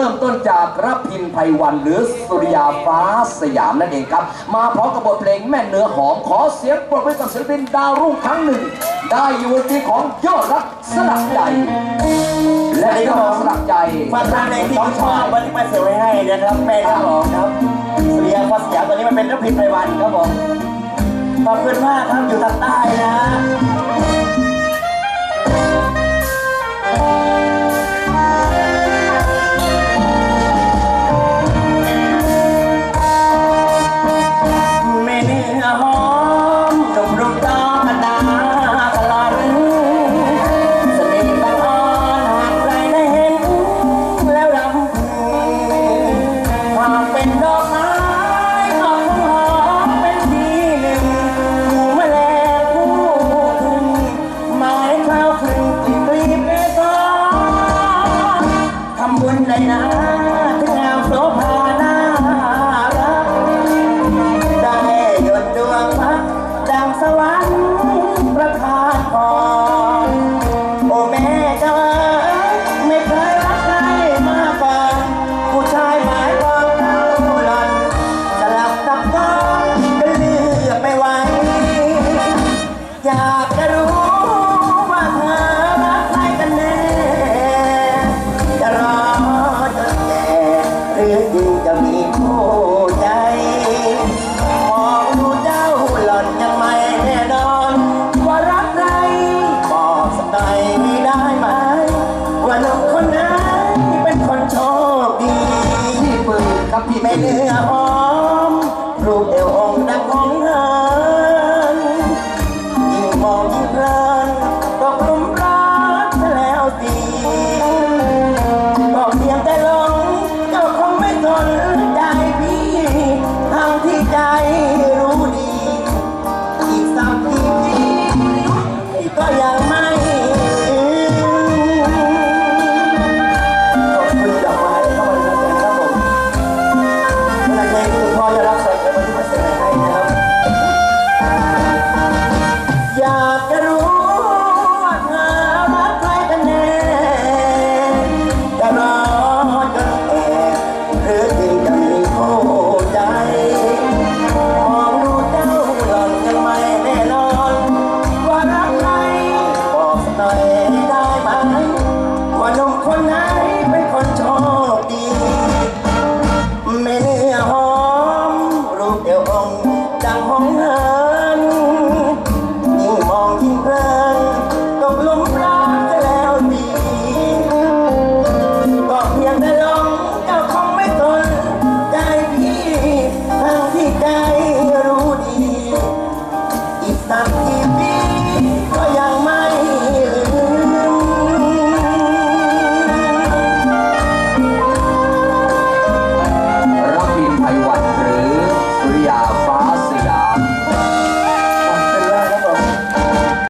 เริ่มต้นจากรับพินไพวันหรือสุริยาฟ้าสยามนั่นเองครับ มาพร้อมกับบทเพลงแม่เนื้อหอมขอเสียงปรบมือกับศิลปินดาวรุ่งครั้งหนึ่ง ได้อยู่บนที่ของยอดรักสลักใจและยอดรักสลักใจฟังทางในที่ชอบวันนี้มาเสียไว้ให้นะครับแม่ครับผมครับสุริยาฟ้าสยามตัวนี้มันเป็นนพินไพวันครับผมขอบคุณมากครับอยู่ทางใต้นะ นนาถึงงามโสภาน่ารักได้หยดดวงพักดังสวรรค์ประทานพรโอ้แม่เจ้าไม่เคยรักใครมาก่อนผู้ชายหมายความเท่าหล่อนสลับตับก้อนก็เลือกไม่ไหวอยาก จริงจะมีคู่ใจ Sayang